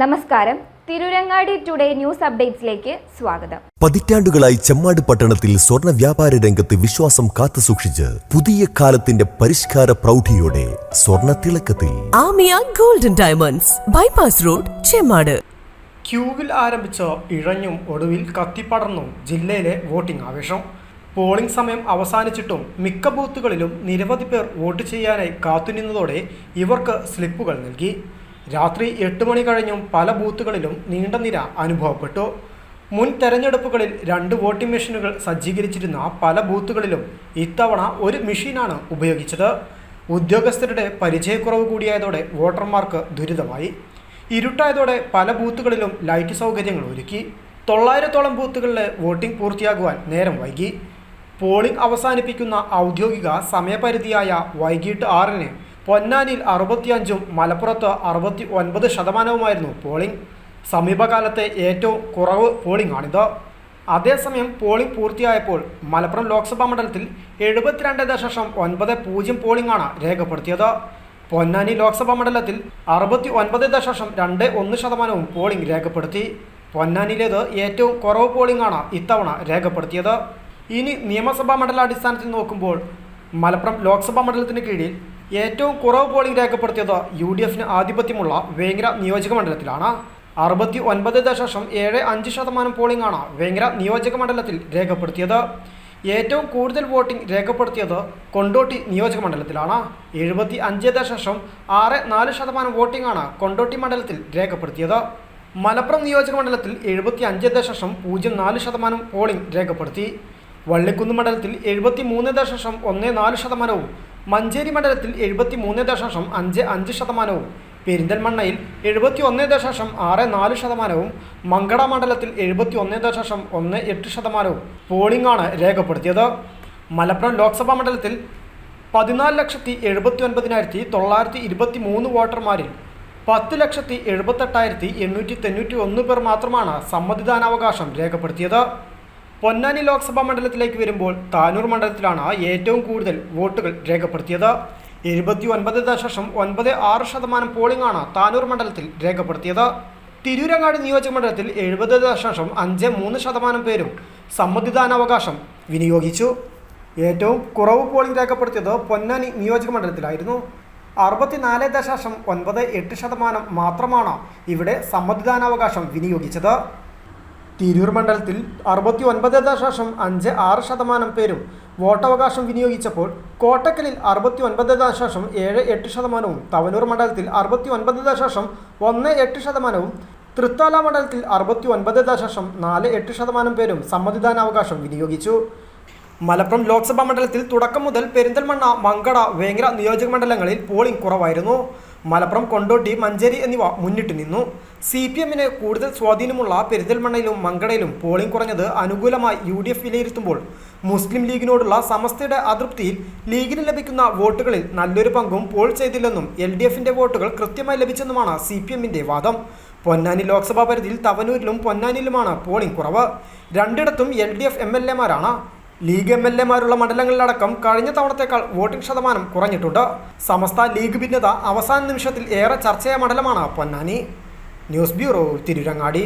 നമസ്കാരം. Tirurangadi today news അപ്ഡേറ്റ്സിലേക്ക് സ്വാഗതം. പതിറ്റാണ്ടുകളായി ചെമ്മാട് പട്ടണത്തിൽ സ്വർണ വ്യാപാര രംഗത്ത് വിശ്വാസം കാത്തുസൂക്ഷിച്ച് പുതിയ കാലത്തിന്റെ പരിഷ്കാര പ്രൗഢിയോടെ സ്വർണ തിളക്കത്തിൽ. Aamiya golden diamonds bypass road Chemmad. ക്യൂവിൽ ആരംഭിച്ച ഇഴഞ്ഞും ഒടുവിൽ കത്തിപ്പടർന്നും ജില്ലയിലെ വോട്ടിംഗ് ആവേശം. പോളിംഗ് സമയം അവസാനിച്ചിട്ടും മിക്ക ബൂത്തുകളിലും നിരവധി പേർ വോട്ട് ചെയ്യാനായി കാത്തുനിന്നതോടെ ഇവർക്ക് സ്ലിപ്പുകൾ നൽകി. രാത്രി എട്ട് മണി കഴിഞ്ഞും പല ബൂത്തുകളിലും നീണ്ട നിര അനുഭവപ്പെട്ടു. മുൻ തെരഞ്ഞെടുപ്പുകളിൽ രണ്ട് വോട്ടിംഗ് മെഷീനുകൾ സജ്ജീകരിച്ചിരുന്ന പല ബൂത്തുകളിലും ഇത്തവണ ഒരു മെഷീനാണ് ഉപയോഗിച്ചത്. ഉദ്യോഗസ്ഥരുടെ പരിചയക്കുറവ് കൂടിയായതോടെ വോട്ടർമാർക്ക് ദുരിതമായി. ഇരുട്ടായതോടെ പല ബൂത്തുകളിലും ലൈറ്റ് സൗകര്യങ്ങൾ ഒരുക്കി. തൊള്ളായിരത്തോളം ബൂത്തുകളിലെ വോട്ടിംഗ് പൂർത്തിയാകുവാൻ നേരം വൈകി. പോളിംഗ് അവസാനിപ്പിക്കുന്ന ഔദ്യോഗിക സമയപരിധിയായ വൈകിട്ട് ആറിന് പൊന്നാനിയിൽ അറുപത്തിയഞ്ചും മലപ്പുറത്ത് അറുപത്തി ഒൻപത് ശതമാനവുമായിരുന്നു പോളിംഗ്. സമീപകാലത്തെ ഏറ്റവും കുറവ് പോളിംഗ് ആണിത് അതേസമയം പോളിംഗ് പൂർത്തിയായപ്പോൾ മലപ്പുറം ലോക്സഭാ മണ്ഡലത്തിൽ എഴുപത്തിരണ്ട് ദശാംശം ഒൻപത് പൂജ്യം പോളിംഗാണ് രേഖപ്പെടുത്തിയത്. പൊന്നാനി ലോക്സഭാ മണ്ഡലത്തിൽ അറുപത്തി ഒൻപത് ദശാംശം രണ്ട് ഒന്ന് ശതമാനവും പോളിംഗ് രേഖപ്പെടുത്തി. പൊന്നാനിയിലേത് ഏറ്റവും കുറവ് പോളിംഗ് ആണ് ഇത്തവണ രേഖപ്പെടുത്തിയത്. ഇനി നിയമസഭാ മണ്ഡലാടിസ്ഥാനത്തിൽ നോക്കുമ്പോൾ മലപ്പുറം ലോക്സഭാ മണ്ഡലത്തിന് കീഴിൽ ഏറ്റവും കുറവ് പോളിംഗ് രേഖപ്പെടുത്തിയത് യു ഡി എഫിന് ആധിപത്യമുള്ള വേങ്ങര നിയോജക മണ്ഡലത്തിലാണ്. അറുപത്തി ഒൻപത് ദശാംശം ഏഴ് അഞ്ച് ശതമാനം പോളിംഗാണ് വേങ്ങര നിയോജക മണ്ഡലത്തിൽ രേഖപ്പെടുത്തിയത്. ഏറ്റവും കൂടുതൽ വോട്ടിംഗ് രേഖപ്പെടുത്തിയത് കൊണ്ടോട്ടി നിയോജക മണ്ഡലത്തിലാണ്. എഴുപത്തി അഞ്ച് ദശാംശം ആറ് നാല് ശതമാനം വോട്ടിംഗാണ് കൊണ്ടോട്ടി മണ്ഡലത്തിൽ രേഖപ്പെടുത്തിയത്. മലപ്പുറം നിയോജക മണ്ഡലത്തിൽ എഴുപത്തി അഞ്ച് ദശാംശം പൂജ്യം നാല് ശതമാനം പോളിംഗ് രേഖപ്പെടുത്തി. വള്ളിക്കുന്ന് മണ്ഡലത്തിൽ എഴുപത്തി മൂന്ന് ദശാംശം ഒന്ന് നാല് ശതമാനവും മഞ്ചേരി മണ്ഡലത്തിൽ എഴുപത്തി മൂന്ന് ദശാംശം അഞ്ച് അഞ്ച് ശതമാനവും പെരിന്തൽമണ്ണയിൽ എഴുപത്തി ഒന്ന് ദശാംശം ആറ് നാല് ശതമാനവും മങ്കട മണ്ഡലത്തിൽ എഴുപത്തി ഒന്ന് ദശാംശം ഒന്ന് എട്ട് ശതമാനവും പോളിംഗാണ് രേഖപ്പെടുത്തിയത്. മലപ്പുറം ലോക്സഭാ മണ്ഡലത്തിൽ പതിനാല് ലക്ഷത്തി എഴുപത്തി ഒൻപതിനായിരത്തി തൊള്ളായിരത്തി ഇരുപത്തി മൂന്ന് വോട്ടർമാരിൽ പത്ത് ലക്ഷത്തി എഴുപത്തെട്ടായിരത്തി എണ്ണൂറ്റി തൊണ്ണൂറ്റി ഒന്ന് പേർ മാത്രമാണ് സമ്മതിദാനാവകാശം രേഖപ്പെടുത്തിയത്. പൊന്നാനി ലോക്സഭാ മണ്ഡലത്തിലേക്ക് വരുമ്പോൾ താനൂർ മണ്ഡലത്തിലാണ് ഏറ്റവും കൂടുതൽ വോട്ടുകൾ രേഖപ്പെടുത്തിയത്. എഴുപത്തി ഒൻപത് ദശാംശം ഒൻപത് ആറ് ശതമാനം പോളിംഗാണ് താനൂർ മണ്ഡലത്തിൽ രേഖപ്പെടുത്തിയത്. തിരൂരങ്ങാട് നിയോജക മണ്ഡലത്തിൽ എഴുപത് ദശാംശം അഞ്ച് മൂന്ന് ശതമാനം പേരും സമ്മതിദാനാവകാശം വിനിയോഗിച്ചു. ഏറ്റവും കുറവ് പോളിംഗ് രേഖപ്പെടുത്തിയത് പൊന്നാനി നിയോജക മണ്ഡലത്തിലായിരുന്നു. അറുപത്തിനാല് ദശാംശം ഒൻപത് എട്ട് ശതമാനം മാത്രമാണ് ഇവിടെ സമ്മതിദാനാവകാശം വിനിയോഗിച്ചത്. തിരൂർ മണ്ഡലത്തിൽ അറുപത്തി ഒൻപത് ദശാംശം അഞ്ച് ആറ് ശതമാനം പേരും വോട്ടവകാശം വിനിയോഗിച്ചപ്പോൾ കോട്ടക്കലിൽ അറുപത്തി ഒൻപത് ദശാംശം ഏഴ് എട്ട് ശതമാനവും തവനൂർ മണ്ഡലത്തിൽ അറുപത്തി ഒൻപത് ദശാംശം ഒന്ന് എട്ട് ശതമാനവും തൃത്താല മണ്ഡലത്തിൽ അറുപത്തി ഒൻപത് ദശാംശം നാല് എട്ട് ശതമാനം പേരും സമ്മതിദാനാവകാശം വിനിയോഗിച്ചു. മലപ്പുറം ലോക്സഭാ മണ്ഡലത്തിൽ തുടക്കം മുതൽ പെരിന്തൽമണ്ണ മങ്കട വേങ്ങര നിയോജക മണ്ഡലങ്ങളിൽ പോളിംഗ് കുറവായിരുന്നു. മലപ്പുറം കൊണ്ടോട്ടി മഞ്ചേരി എന്നിവ മുന്നിട്ട് നിന്നു. സി പി എമ്മിന് കൂടുതൽ സ്വാധീനമുള്ള പെരിന്തൽമണ്ണയിലും മങ്കടയിലും പോളിംഗ് കുറഞ്ഞത് അനുകൂലമായി യു ഡി എഫ് വിലയിരുത്തുമ്പോൾ മുസ്ലിം ലീഗിനോടുള്ള സമസ്തയുടെ അതൃപ്തിയിൽ ലീഗിന് ലഭിക്കുന്ന വോട്ടുകളിൽ നല്ലൊരു പങ്കും പോൾ ചെയ്തില്ലെന്നും എൽ ഡി എഫിന്റെ വോട്ടുകൾ കൃത്യമായി ലഭിച്ചെന്നുമാണ് സി പി എമ്മിന്റെ വാദം. പൊന്നാനി ലോക്സഭാ പരിധിയിൽ തവനൂരിലും പൊന്നാനിയിലുമാണ് പോളിംഗ് കുറവ്. രണ്ടിടത്തും L D F M L എമാരാണ് league M L എമാരുള്ള മണ്ഡലങ്ങളിലടക്കം കഴിഞ്ഞ തവണത്തേക്കാൾ വോട്ടിംഗ് ശതമാനം കുറഞ്ഞിട്ടുണ്ട്. സമസ്ത ലീഗ് ഭിന്നത അവസാന നിമിഷത്തിൽ ഏറെ ചർച്ചയായ മണ്ഡലമാണ് പൊന്നാനി. News bureau Tirurangadi.